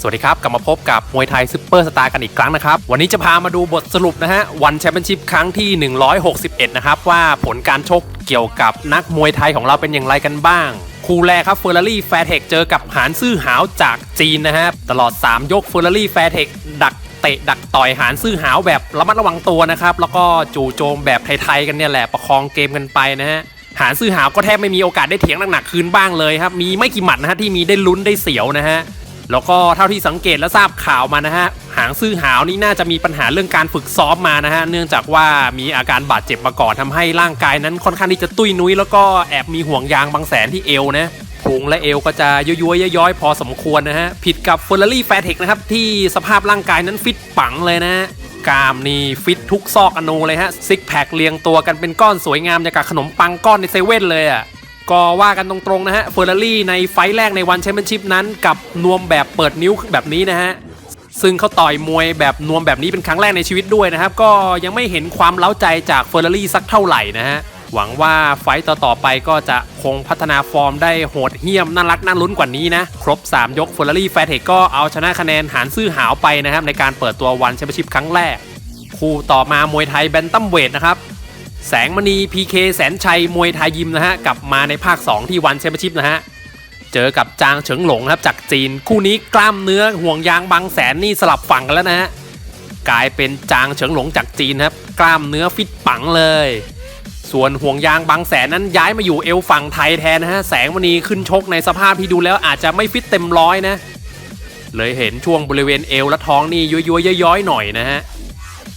สวัสดีครับ กลับมาพบกับมวยไทยซุปเปอร์สตาร์กันอีกครั้งนะครับ วันนี้จะพามาดูบทสรุปนะฮะ วันแชมเปี้ยนชิพครั้งที่ 161 นะครับ ว่าผลการชกเกี่ยวกับนักมวยไทยของเราเป็นอย่างไรกันบ้าง คู่แรกครับเฟอร์รารี่แฟร์เทคเจอกับหานซื่อหาวจากจีนนะฮะตลอด 3 ยกเฟอร์รารี่แฟร์เทคดักเตะดักต่อยหานซื่อหาวแบบระมัดระวังตัวนะครับแล้วก็จู่โจมแบบไทยๆกันเนี่ยแหละประคองเกมกันไปนะฮะหานซื่อหาวก็แทบไม่มีโอกาสได้เถียงหนักๆคืนบ้างเลยครับมีไม่กี่หมัดนะฮะที่มีได้ลุ้นได้เสียวนะฮะ แล้วก็เท่าที่สังเกตและทราบข่าวมานะฮะหางซื่อหาวนี่น่าจะมีปัญหาเรื่องการฝึกซ้อมมานะฮะเนื่องจากว่ามีอาการบาดเจ็บมาก่อนทำให้ร่างกายนั้นค่อนข้างที่จะตุ้ยนุ้ยแล้วก็แอบมีห่วงยางบางแสนที่เอวนะพุงและเอวก็จะย้อยๆย้อยๆพอสมควรนะฮะผิดกับเฟอร์รารี่แฟร์เทคนะครับที่สภาพร่างกายนั้นฟิตปังเลยนะกล้ามนี่ฟิตทุกซอกอนูเลยฮะซิกแพคเรียงตัวกันเป็นก้อนสวยงามอย่างกับขนมปังก้อนในเซเว่นเลยอะ ก็ว่ากันตรงๆนะฮะเฟอร์รารี่ในไฟล์แรกในวันแชมเปี้ยนชิพนั้น กับนวมแบบเปิดนิ้วแบบนี้นะฮะซึ่งเขาต่อยมวยแบบนวมแบบนี้เป็นครั้งแรกในชีวิตด้วยนะครับ ก็ยังไม่เห็นความเล้าใจจากเฟอร์รารี่สักเท่าไหร่นะฮะหวังว่าไฟต์ต่อๆไปก็จะคงพัฒนาฟอร์มได้โหดเหี้ยมน่ารักน่าลุ้นกว่านี้นะ ครบ 3 ยกเฟอร์รารี่แฟร์เทคก็เอาชนะคะแนนหารซื่อหาวไปนะครับ ในการเปิดตัววันแชมเปี้ยนชิพครั้งแรก คู่ต่อมามวยไทยแบนตัมเวทนะครับ แสงมณี PK แสนชัยมวยไทยยิมนะฮะกลับมาในภาค 2 ที่วันแชมเปี้ยนชิพนะฮะเจอกับจางเฉิงหลงครับจากจีน คู่นี้กล้ามเนื้อห่วงยางบางแสนนี่สลับฝั่งกันแล้วนะฮะกลายเป็นจางเฉิงหลงจากจีนครับกล้ามเนื้อฟิตปังเลย ส่วนห่วงยางบางแสนนั้นย้ายมาอยู่เอวฝั่งไทยแทนนะฮะแสงมณีขึ้นชกในสภาพที่ดูแล้วอาจจะไม่ฟิตเต็มร้อยนะ เลยเห็นช่วงบริเวณเอวและท้องนี่ย้อยๆย้อยๆหน่อยนะฮะ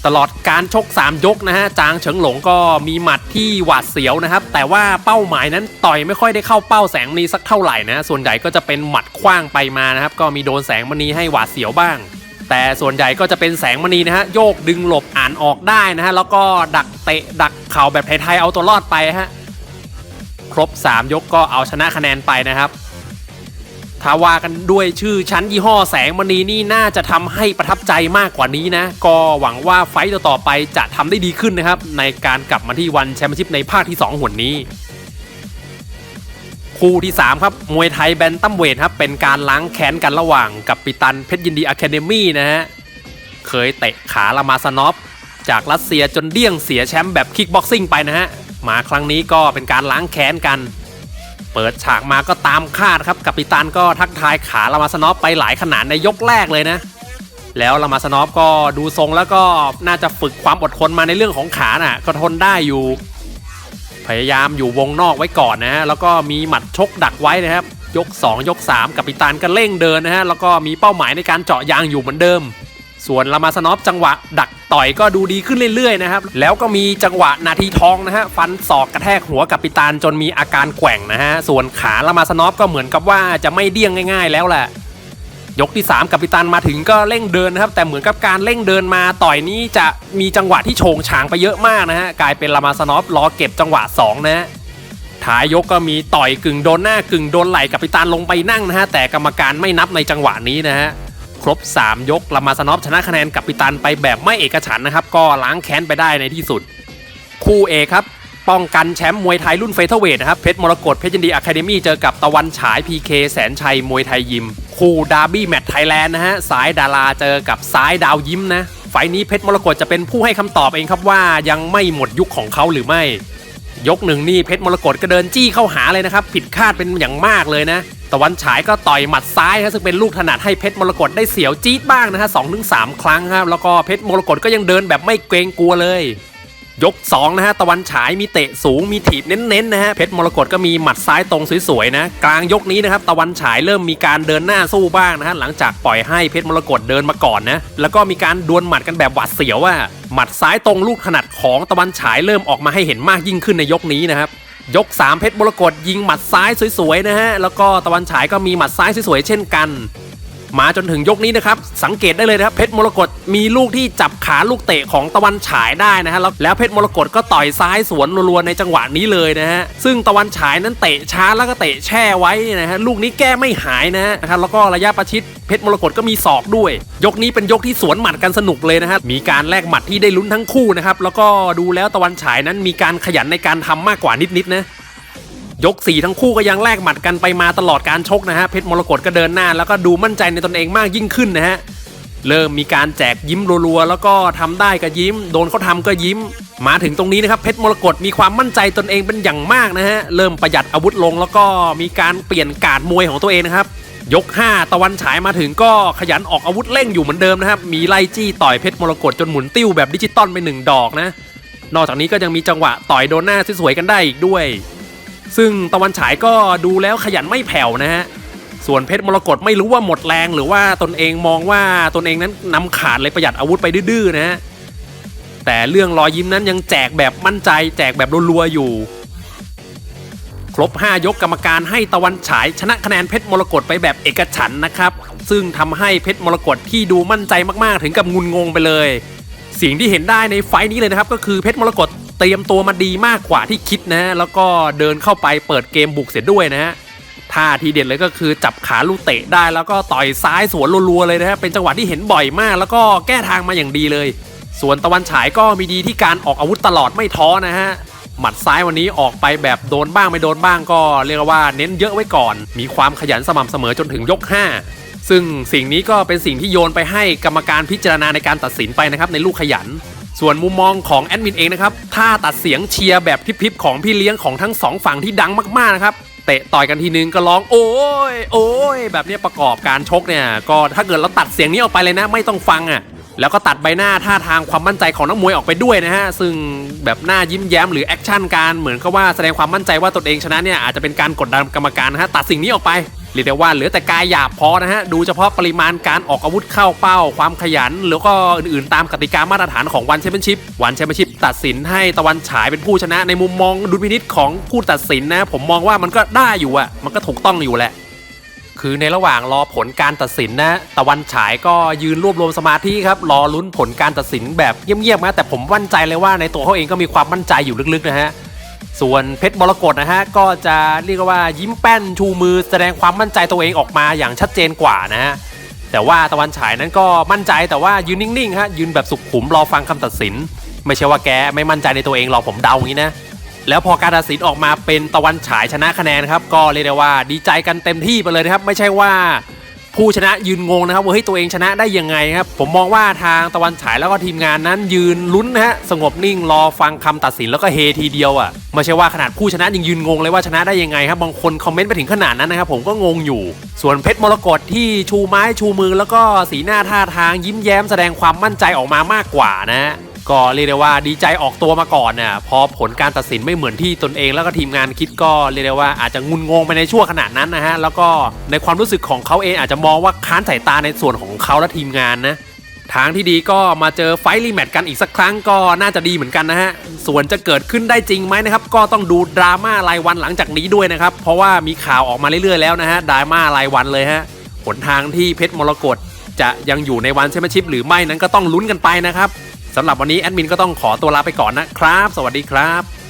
ตลอดการชก 3 ยกนะฮะจางเฉิงหลงก็มีหมัดที่หวาดเสียวนะครับ แต่ว่าเป้าหมายนั้นต่อยไม่ค่อยได้เข้าเป้าแสงมณีสักเท่าไหร่นะส่วนใหญ่ก็จะเป็นหมัดคว้างไปมานะครับ ก็มีโดนแสงมณีให้หวาดเสียวบ้าง แต่ส่วนใหญ่ก็จะเป็นแสงมณีนะฮะโยกดึงหลบอ่านออกได้นะฮะแล้วก็ดักเตะดักเข่าแบบไทยๆเอาตัวรอดไปฮะครบ 3 ยกก็เอาชนะคะแนนไปนะครับ ถ้าว่ากันด้วยชื่อชั้นยี่ห้อแสงมณีนี่น่าจะทำให้ประทับใจมากกว่านี้นะ ก็หวังว่าไฟต์ต่อๆไปจะทำได้ดีขึ้นนะครับ ในการกลับมาที่วันแชมเปี้ยนชิพในภาคที่ 2หนนี้คู่ที่ 3 ครับ มวยไทยแบนตัมเวทครับ เป็นการล้างแค้นกันระหว่างกับปิตันเพชรยินดีอะคาเดมี่นะฮะ เคยเตะขาลามาสนอฟ จากรัสเซียจนเดี้ยงเสียแชมป์แบบคิกบ็อกซิ่งไปนะฮะ มาครั้งนี้ก็เป็นการล้างแค้นกัน เปิดฉากมาก็ตามคาดครับกัปตันก็ทักทายขาลามาสนอฟไปหลายขนาดในยกแรกเลยนะ แล้วลามาสนอฟก็ดูทรงแล้วก็น่าจะฝึกความอดทนมาในเรื่องของขาน่ะก็ทนได้อยู่ พยายามอยู่วงนอกไว้ก่อนนะฮะแล้วก็มีหมัดชกดักไว้นะครับยก 2 ยก 3กัปตันก็เร่งเดินนะฮะแล้วก็มีเป้าหมายในการเจาะยางอยู่เหมือนเดิม ส่วนลามาสนอฟจังหวะดักต่อยก็ดูดีขึ้นเรื่อยๆนะครับ แล้วก็มีจังหวะนาทีทองนะฮะ ฟันศอกกระแทกหัวกับปิตานจนมีอาการแกว่งนะฮะ ส่วนขาลามาสนอฟก็เหมือนกับว่าจะไม่เดี้ยงง่าย ๆ แล้วแหละยกที่ 3 กับปิตันมาถึงก็เร่งเดินนะครับ แต่เหมือนกับการเร่งเดินมาต่อยนี้จะมีจังหวะที่โฉงฉางไปเยอะมากนะฮะกลายเป็นลามาสนอฟรอเก็บจังหวะ 2 นะฮะท้ายยกก็มีต่อยกึ่งโดนหน้ากึ่งโดนไหล่กับปิตานลงไปนั่งนะฮะแต่กรรมการไม่นับในจังหวะนี้นะฮะ ครบ 3 ยกลามาสนอฟชนะคะแนนกับปิตันไปแบบไม่เอกฉันนะครับ ก็ล้างแค้นไปได้ในที่สุด คู่เอกครับ ป้องกันแชมป์มวยไทยรุ่นเฟเธอร์เวทนะครับ เพชรมรกตเพชรยินดีอะคาเดมี่เจอกับตะวันฉาย PK แสนชัยมวยไทยยิม คู่ดาร์บี้แมตช์ไทยแลนด์นะฮะสายดาราเจอกับซ้ายดาวยิ้มนะไฟนี้เพชรมรกตจะเป็นผู้ให้คำตอบเองครับว่ายังไม่หมดยุคของเขาหรือไม่ ยกหนึ่งนี่เพชรมรกตก็เดินจี้เข้าหาเลยนะครับ ผิดคาดเป็นอย่างมากเลยนะ ตะวันฉายก็ต่อยหมัดซ้ายครับซึ่งเป็นลูกถนัดให้เพชรมรกตได้เสียวจี๊ดบ้างนะฮะสองถึงสามครั้งครับแล้วก็เพชรมรกตก็ยังเดินแบบไม่เกรงกลัวเลย ยก2นะฮะตะวันฉายมีเตะสูงมีถีบเน้นๆนะฮะเพชรมรกตก็มีหมัดซ้ายตรงสวยๆนะกลางยกนี้นะครับตะวันฉายเริ่มมีการเดินหน้าสู้บ้างนะฮะหลังจากปล่อยให้เพชรมรกตเดินมาก่อนนะแล้วก็มีการดวลหมัดกันแบบหวาดเสียวว่าหมัดซ้ายตรงลูกถนัดของตะวันฉายเริ่มออกมาให้เห็นมากยิ่งขึ้นในยกนี้นะครับ ยก 3 เพชรมรกตยิงหมัดซ้ายสวยๆนะฮะ แล้วก็ตะวันฉายก็มีหมัดซ้ายสวยๆเช่นกัน มาจนถึงยกนี้นะครับ สังเกตได้เลยนะครับเพชรมรกตมีลูกที่จับขาลูกเตะของตะวันฉายได้นะฮะแล้วแล้วเพชรมรกตก็ต่อยซ้ายสวนรัวๆในจังหวะนี้เลยนะฮะซึ่งตะวันฉายนั้นเตะช้าแล้วก็เตะแช่ไว้นะฮะลูกนี้แก้ไม่หายนะฮะนะครับแล้วก็ระยะประชิดเพชรมรกตก็มีศอกด้วย ยกนี้เป็นยกที่สวนหมัดกันสนุกเลยนะฮะมีการแลกหมัดที่ได้ลุ้นทั้งคู่นะครับแล้วก็ดูแล้วตะวันฉายนั้นมีการขยันในการทำมากกว่านิดๆนะ ยกสี่ทั้งคู่ก็ยังแลกหมัดกันไปมาตลอดการชกนะฮะเพชรมรกตก็เดินหน้า แล้วก็ดูมั่นใจในตนเองมากยิ่งขึ้นนะฮะเริ่มมีการแจกยิ้มรัวๆ แล้วก็ทำได้ก็ยิ้ม โดนเขาทำก็ยิ้ม มาถึงตรงนี้นะครับเพชรมรกตมีความมั่นใจตนเองเป็นอย่างมากนะฮะเริ่มประหยัดอาวุธลงแล้วก็มีการเปลี่ยนการดมวยของตัวเองนะครับยก 5 ตะวันฉายมาถึงก็ขยันออกอาวุธเร่งอยู่เหมือนเดิมนะครับ มีไล่จี้ต่อยเพชรมรกตจนหมุนติ้วแบบดิจิตอลไปหนึ่งดอกนะ นอกจากนี้ก็ยังมีจังหวะต่อยโดนหน้าสวยๆกันได้อีกด้วย ซึ่งตะวันฉายก็ดูแล้วขยันไม่แผ่วนะฮะ ส่วนเพชรมรกตไม่รู้ว่าหมดแรงหรือว่าตนเองมองว่าตนเองนั้นนำขาดเลยประหยัดอาวุธไปดื้อๆนะฮะ แต่เรื่องรอยยิ้มนั้นยังแจกแบบมั่นใจ แจกแบบรัวๆอยู่ ครบ 5 ยกกรรมการให้ตะวันฉาย ชนะคะแนนเพชรมรกตไปแบบเอกฉันนะครับ ซึ่งทำให้เพชรมรกตที่ดูมั่นใจมากๆ ถึงกับงุนงงไปเลยสิ่งที่เห็นได้ในไฟต์นี้เลยนะครับ ก็คือเพชรมรกต เตรียมตัวมาดีมากกว่าที่คิดนะฮะแล้วก็เดินเข้าไปเปิดเกมบุกเสียด้วยนะฮะท่าทีเด็ดเลยก็คือจับขาลูกเตะได้แล้วก็ต่อยซ้ายสวนรัวๆเลยนะฮะเป็นจังหวะที่เห็นบ่อยมาก แล้วก็แก้ทางมาอย่างดีเลย ส่วนตะวันฉายก็มีดีที่การออกอาวุธตลอดไม่ท้อนะฮะหมัดซ้ายวันนี้ออกไปแบบโดนบ้างไม่โดนบ้างก็เรียกว่าเน้นเยอะไว้ก่อน มีความขยันสม่ำเสมอจนถึงยก 5 ซึ่งสิ่งนี้ก็เป็นสิ่งที่โยนไปให้กรรมการพิจารณาในการตัดสินไปนะครับในลูกขยัน ส่วนมุมมองของแอดมินเองนะครับถ้าตัดเสียงเชียร์แบบพิบๆของพี่เลี้ยงของทั้งสองฝั่งที่ดังมากๆนะครับเตะต่อยกันทีนึงก็ร้องโอ้ยโอ้ยแบบนี้ประกอบการชกเนี่ยก็ถ้าเกิดเราตัดเสียงนี้ออกไปเลยนะ ไม่ต้องฟังอะแล้วก็ตัดใบหน้าท่าทางความมั่นใจของนักมวยออกไปด้วยนะฮะ ซึ่งแบบหน้ายิ้มแย้มหรือแอคชั่นการเหมือนกับว่าแสดงความมั่นใจว่าตนเองชนะเนี่ยอาจจะเป็นการกดดันกรรมการนะฮะ ตัดสิ่งนี้ออกไป เรียกได้ว่าเหลือแต่กายหยาบพอนะฮะ ดูเฉพาะปริมาณการออกอาวุธเข้าเป้า ความขยัน แล้วก็อื่นๆตามกติกามาตรฐานของวันแชมเปี้ยนชิพ วันแชมเปี้ยนชิพตัดสินให้ตะวันฉายเป็นผู้ชนะในมุมมองดุลพินิษของผู้ตัดสินนะ ผมมองว่ามันก็ได้อยู่อะมันก็ถูกต้องอยู่แหละคือในระหว่างรอผลการตัดสินนะ ตะวันฉายก็ยืนรวบรวมสมาธิครับ รอลุ้นผลการตัดสินแบบเงียบๆนะแต่ผมมั่นใจเลยว่าในตัวเขาเองก็มีความมั่นใจอยู่ลึกๆนะฮะ ส่วนเพชรมรกตนะฮะก็จะเรียกว่ายิ้มแป้นชูมือแสดงความมั่นใจตัวเองออกมาอย่างชัดเจนกว่านะฮะแต่ว่าตะวันฉายนั้นก็มั่นใจแต่ว่ายืนนิ่งๆฮะยืนแบบสุขุมรอฟังคำตัดสิน ไม่ใช่ว่าแกไม่มั่นใจในตัวเองหรอกผมเดาอย่างนี้นะแล้วพอการตัดสินออกมาเป็นตะวันฉายชนะคะแนนครับ ก็เรียกได้ว่าดีใจกันเต็มที่ไปเลยนะครับ ไม่ใช่ว่า ผู้ชนะยืนงงนะครับว่าเฮ้ยตัวเองชนะได้ยังไงครับผมมองว่าทางตะวันฉายแล้วก็ทีมงานนั้นยืนลุ้นนะฮะสงบนิ่งรอฟังคำตัดสินแล้วก็เฮทีเดียวอะไม่ใช่ว่าขนาดผู้ชนะยังยืนงงเลยว่าชนะได้ยังไงครับบางคนคอมเมนต์ไปถึงขนาดนั้นนะครับผมก็งงอยู่ ส่วนเพชรมรกตที่ชูไม้ชูมือแล้วก็สีหน้าท่าทางยิ้มแย้มแสดงความมั่นใจออกมามากกว่านะฮะ ก็เรียกได้ว่าดีใจออกตัวมาก่อนน่ะพอผลการตัดสินไม่เหมือนที่ตนเองแล้วก็ทีมงานคิดก็เรียกได้ว่าอาจจะงุนงงไปในช่วงขนาดนั้นนะฮะแล้วก็ในความรู้สึกของเขาเองอาจจะมองว่าค้านสายตาในส่วนของเขาและทีมงานนะทางที่ดีก็มาเจอไฟท์รีแมตช์กันอีกสักครั้งก็น่าจะดีเหมือนกันนะฮะ ส่วนจะเกิดขึ้นได้จริงไหมนะครับ ก็ต้องดูดราม่ารายวันหลังจากนี้ด้วยนะครับ เพราะว่ามีข่าวออกมาเรื่อยๆแล้วนะฮะดราม่ารายวันเลยฮะหนทางที่เพชรมรกตจะยังอยู่ในวันแชมเปี้ยนชิพหรือไม่นั้นก็ต้องลุ้นกันไปนะครับ สำหรับวันนี้แอดมินก็ต้องขอตัวลาไปก่อนนะครับ สวัสดีครับ